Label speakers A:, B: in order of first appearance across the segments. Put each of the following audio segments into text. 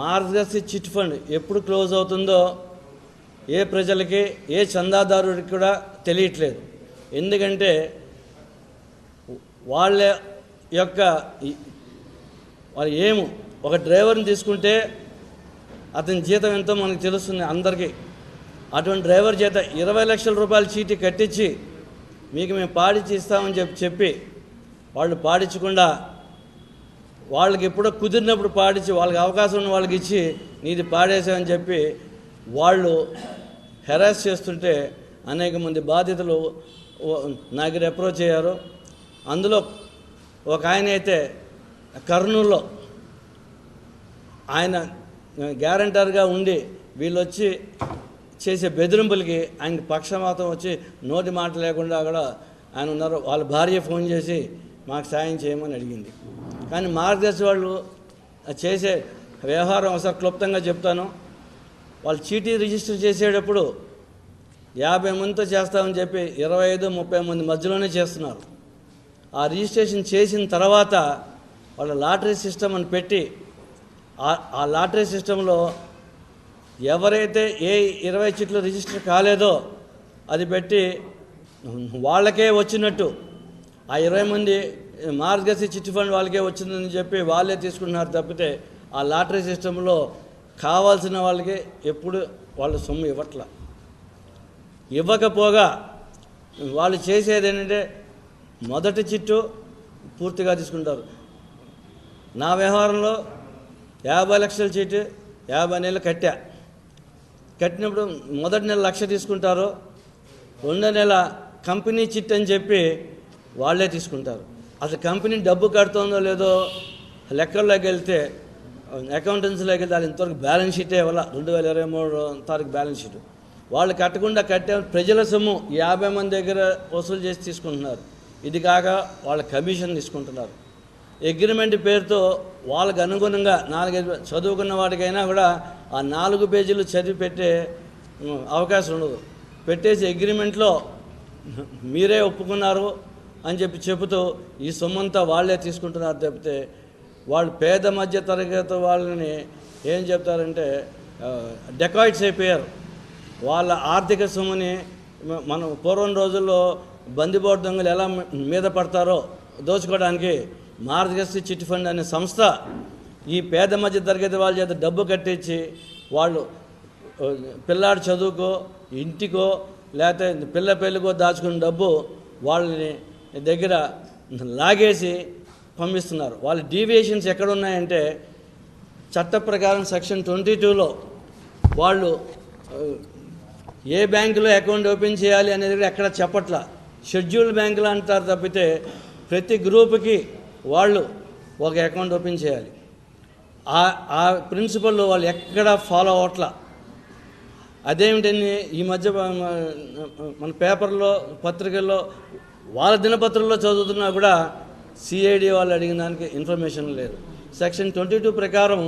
A: మార్గదర్శి chit fund ఎప్పుడు close అవుతుందో ఏ ప్రజలకి ఏ చందాదారుడికి కూడా తెలియట్లేదు. ఎందుకంటే వాళ్ళ యొక్క వాళ్ళు ఏము ఒక డ్రైవర్ని తీసుకుంటే అతని జీతం ఎంతో మనకు తెలుస్తుంది అందరికీ. అటువంటి డ్రైవర్ చేత ఇరవై లక్షల రూపాయల చీటీ కట్టించి మీకు మేము పాడించి ఇస్తామని చెప్పి చెప్పి వాళ్ళు పాడించకుండా వాళ్ళకి ఎప్పుడో కుదిరినప్పుడు పాడించి వాళ్ళకి అవకాశం ఉన్న వాళ్ళకి ఇచ్చి నీది పాడేశామని చెప్పి వాళ్ళు హెరాస్ చేస్తుంటే అనేక మంది బాధితులు ఓ- నాకు అప్రోచ్ అయ్యారు. అందులో ఒక ఆయన అయితే కర్నూలులో ఆయన గ్యారంటర్గా ఉండి వీళ్ళు వచ్చి చేసే బెదిరింపులకి ఆయనకి పక్షపాతం వచ్చి నోటి మాట లేకుండా కూడా ఆయన ఉన్నారు. వాళ్ళ భార్య ఫోన్ చేసి మాకు సాయం చేయమని అడిగింది. కానీ మార్గదర్శి వాళ్ళు చేసే వ్యవహారం ఒకసారి క్లుప్తంగా చెప్తాను. వాళ్ళు చీటీ రిజిస్టర్ చేసేటప్పుడు యాభై మందితో చేస్తామని చెప్పి ఇరవై ఐదు ముప్పై మంది మధ్యలోనే చేస్తున్నారు. ఆ రిజిస్ట్రేషన్ చేసిన తర్వాత వాళ్ళ లాటరీ సిస్టమ్ అని పెట్టి ఆ- ఆ లాటరీ సిస్టంలో ఎవరైతే ఏ ఇరవై చిట్లు రిజిస్టర్ కాలేదో అది పెట్టి వాళ్ళకే వచ్చినట్టు ఆ ఇరవై మంది మార్గశి చిట్ ఫండ్ వాళ్ళకే వచ్చిందని చెప్పి వాళ్ళే తీసుకుంటున్నారు తప్పితే ఆ లాటరీ సిస్టంలో కావాల్సిన వాళ్ళకి ఎప్పుడు వాళ్ళు సొమ్ము ఇవ్వట్ల. ఇవ్వకపోగా వాళ్ళు చేసేది ఏంటంటే మొదటి చిట్టు పూర్తిగా తీసుకుంటారు. నా వ్యవహారంలో యాభై లక్షల చీటు యాభై నెలలు కట్టా. కట్టినప్పుడు మొదటి నెల లక్ష తీసుకుంటారు రెండో నెల కంపెనీ చిట్ అని చెప్పి వాళ్ళే తీసుకుంటారు. అసలు కంపెనీ డబ్బు కడుతుందో లేదో లెక్కల్లోకి వెళ్తే అకౌంటెన్సీలోకి వెళ్తే ఇంతవరకు బ్యాలెన్స్ షీటే ఇవ్వాల. రెండు వేల ఇరవై మూడు తారీఖు బ్యాలెన్స్ షీట్ వాళ్ళు కట్టకుండా కట్టే ప్రజల సొమ్ము యాభై మంది దగ్గర వసూలు చేసి తీసుకుంటున్నారు. ఇది కాక వాళ్ళ కమిషన్ తీసుకుంటున్నారు. అగ్రిమెంట్ పేరుతో వాళ్ళకు అనుగుణంగా నాలుగైదు చదువుకున్న వాడికైనా కూడా ఆ నాలుగు పేజీలు చదివి పెట్టే అవకాశం ఉండదు. పెట్టేసి అగ్రిమెంట్లో మీరే ఒప్పుకున్నారు. అని చెప్పి చెబుతూ ఈ సొమ్మంతా వాళ్ళే తీసుకుంటున్నారు తప్పితే వాళ్ళు పేద మధ్య తరగతి వాళ్ళని ఏం చెప్తారంటే డెకాయిట్స్ అయిపోయారు. వాళ్ళ ఆర్థిక సొమ్ముని మనం పూర్వం రోజుల్లో బందిబోటు దొంగలు ఎలా మీద పడతారో దోచుకోవడానికి మార్గశ్రీ చిట్ ఫండ్ అనే సంస్థ ఈ పేద మధ్య తరగతి వాళ్ళ చేత డబ్బు కట్టించి వాళ్ళు పిల్లాడి చదువుకో ఇంటికో లేకపోతే పిల్ల పెళ్ళికో దాచుకున్న డబ్బు వాళ్ళని దగ్గర లాగేసి పంపిస్తున్నారు. వాళ్ళ డీవియేషన్స్ ఎక్కడ ఉన్నాయంటే చట్ట ప్రకారం సెక్షన్ ట్వంటీ టూలో వాళ్ళు ఏ బ్యాంకులో అకౌంట్ ఓపెన్ చేయాలి అనేది కూడా ఎక్కడ చెప్పట్ల. షెడ్యూల్ బ్యాంకులు అంటారు తప్పితే ప్రతి గ్రూప్కి వాళ్ళు ఒక అకౌంట్ ఓపెన్ చేయాలి. ఆ ప్రిన్సిపల్ వాళ్ళు ఎక్కడ ఫాలో అవ్వట్లా. అదేమిటని ఈ మధ్య మన పేపర్లో పత్రికల్లో వాళ్ళ దినపత్రంలో చదువుతున్నా కూడా సిఐడి వాళ్ళు అడిగిన దానికి ఇన్ఫర్మేషన్ లేదు. సెక్షన్ ట్వంటీ టూ ప్రకారం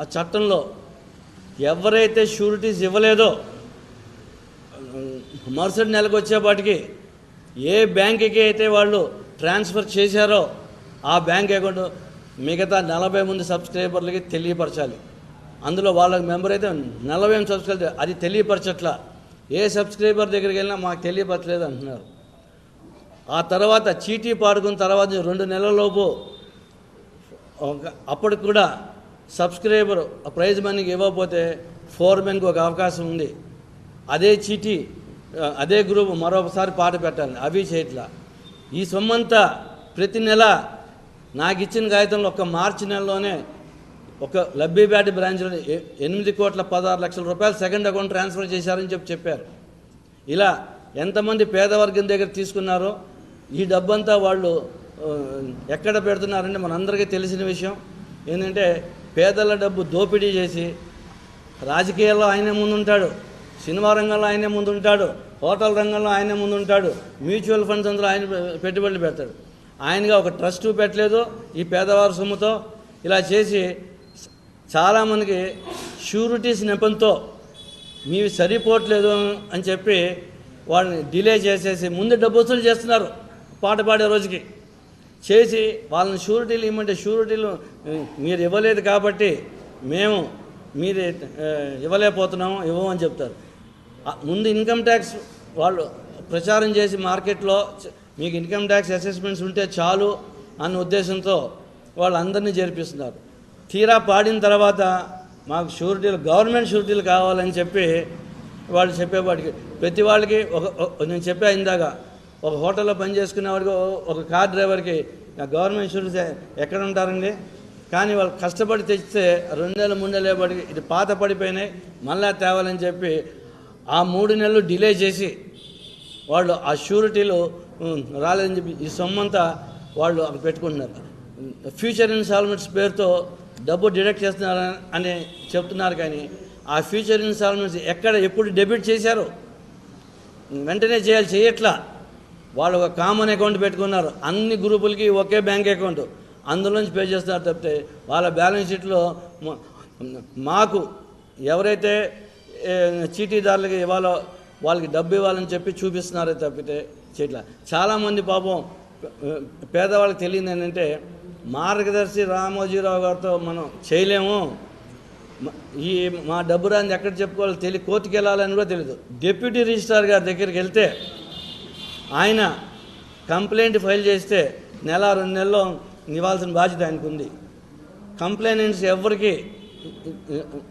A: ఆ చట్టంలో ఎవరైతే షూరిటీస్ ఇవ్వలేదో మరుసటి నెలకు వచ్చేపాటికి ఏ బ్యాంకుకి అయితే వాళ్ళు ట్రాన్స్ఫర్ చేశారో ఆ బ్యాంక్ అకౌంట్ మిగతా నలభై మంది సబ్స్క్రైబర్లకి తెలియపరచాలి. అందులో వాళ్ళ మెంబర్ అయితే నలభై సబ్స్క్రైబర్ అది తెలియపరచట్లా. ఏ సబ్స్క్రైబర్ దగ్గరికి వెళ్ళినా మాకు తెలియపరచలేదు అంటున్నారు. ఆ తర్వాత చీటీ పాడుకున్న తర్వాత రెండు నెలలలోపు ఒక అప్పటికి కూడా సబ్స్క్రైబర్ ప్రైజ్ మనీకి ఇవ్వకపోతే ఫోర్మెన్కి ఒక అవకాశం ఉంది. అదే చీటీ అదే గ్రూప్ మరొకసారి పాట పెట్టాలి. అవి చేయట్లా ఈ సొమ్మంతా ప్రతి నెల నాకు ఇచ్చిన కాగితంలో ఒక మార్చి నెలలోనే ఒక లబ్బీబ్యాటి బ్రాంచ్లో ఎనిమిది కోట్ల పదహారు లక్షల రూపాయలు సెకండ్ అకౌంట్ ట్రాన్స్ఫర్ చేశారని చెప్పి చెప్పారు. ఇలా ఎంతమంది పేదవర్గం దగ్గర తీసుకున్నారో ఈ డబ్బంతా వాళ్ళు ఎక్కడ పెడుతున్నారంటే మనందరికీ తెలిసిన విషయం. ఏంటంటే పేదల డబ్బు దోపిడీ చేసి రాజకీయాల్లో ఆయనే ముందుంటాడు సినిమా రంగంలో ఆయనే ముందుంటాడు హోటల్ రంగంలో ఆయనే ముందుంటాడు మ్యూచువల్ ఫండ్స్ అందులో ఆయన పెట్టుబడులు పెడతాడు. ఆయనగా ఒక ట్రస్ట్ పెట్టలేదు ఈ పేదవారి సొమ్ముతో ఇలా చేసి చాలామందికి షూరిటీస్ నెపంతో మీవి సరిపోవట్లేదు అని చెప్పి వాళ్ళని డిలే చేసేసి ముందు డబ్బు వసూలు చేస్తున్నారు. పాట పాడే రోజుకి. చేసి వాళ్ళని షూరిటీలు ఇవ్వమంటే షూరిటీలు మీరు ఇవ్వలేదు కాబట్టి మేము మీరు ఇవ్వలేకపోతున్నాము ఇవ్వమని చెప్తారు. ముందు ఇన్కమ్ ట్యాక్స్ వాళ్ళు ప్రచారం చేసి మార్కెట్లో మీకు ఇన్కమ్ ట్యాక్స్ అసెస్మెంట్స్ ఉంటే చాలు అన్న ఉద్దేశంతో వాళ్ళందరినీ చేర్పిస్తున్నారు తీరా పాడిన తర్వాత మాకు షూరిటీలు గవర్నమెంట్ షూరిటీలు కావాలని చెప్పి వాళ్ళు చెప్పేవాడికి ప్రతి వాళ్ళకి ఒక ఒక- నేను చెప్పా ఇందాక ఒక హోటల్లో పని చేసుకునే ఒక కార్ డ్రైవర్కి గవర్నమెంట్ ఇన్సూరెన్స్ ఎక్కడ ఉంటారండి? కానీ వాళ్ళు కష్టపడి తెచ్చితే రెండు నెలలు మూడు నెలలు పడి ఇది పాత పడిపోయినాయి మళ్ళా తేవాలని చెప్పి ఆ మూడు నెలలు డిలే చేసి వాళ్ళు ఆ షూరిటీలు రాలేదని చెప్పి ఈ సొమ్మంతా వాళ్ళు అక్కడ పెట్టుకుంటున్నారు. ఫ్యూచర్ ఇన్స్టాల్మెంట్స్ పేరుతో డబ్బు డిడక్ట్ చేస్తున్నారు అని చెప్తున్నారు కానీ ఆ ఫ్యూచర్ ఇన్స్టాల్మెంట్స్ ఎక్కడ ఎప్పుడు డెబిట్ చేశారు? వెంటనే చేయాలి చేయట్లా? వాళ్ళు ఒక కామన్ అకౌంట్ పెట్టుకున్నారు. అన్ని గ్రూపులకి ఒకే బ్యాంక్ అకౌంట్ అందులోంచి పే చేస్తున్నారు తప్పితే వాళ్ళ బ్యాలెన్స్ షీట్లో మాకు ఎవరైతే చీటీదారులకి ఇవ్వాలో వాళ్ళకి డబ్బు ఇవ్వాలని చెప్పి చూపిస్తున్నారే తప్పితే చీట్ల చాలామంది పాపం పేదవాళ్ళకి తెలియదు ఏంటంటే మార్గదర్శి రామోజీరావు గారితో మనం చేయలేము. ఈ మా డబ్బు రాని ఎక్కడ చెప్పుకోవాలో తెలియ కోర్టుకు వెళ్ళాలని కూడా తెలియదు డిప్యూటీ రిజిస్ట్రార్ గారి దగ్గరికి వెళ్తే ఆయన కంప్లైంట్ ఫైల్ చేస్తే నెల రెండు నెలల్లో ఇవ్వాల్సిన బాధ్యత ఆయనకు ఉంది కంప్లైనెంట్స్ ఎవరికి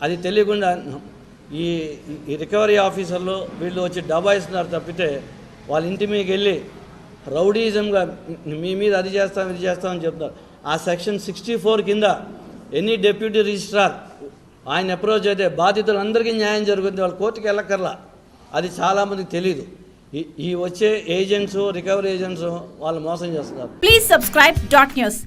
A: అది తెలియకుండా ఈ రికవరీ ఆఫీసర్లు వీళ్ళు వచ్చి డబాయిస్తున్నారు తప్పితే వాళ్ళ ఇంటి మీకు వెళ్ళి రౌడీజంగా మీ మీద అది చేస్తాం ఇది చేస్తామని చెప్తారు. ఆ సెక్షన్ సిక్స్టీ ఫోర్ కింద ఎనీ డెప్యూటీ రిజిస్ట్రార్ ఆయన అప్రోచ్ అయితే బాధితులందరికీ న్యాయం జరుగుతుంది వాళ్ళు కోర్టుకి వెళ్ళక్కర్లా. అది చాలామందికి తెలియదు ఈ ఈ వచ్చే ఏజెంట్స్ రికవరీ ఏజెంట్స్ వాళ్ళు మోసం చేస్తున్నారు.
B: Please subscribe dot news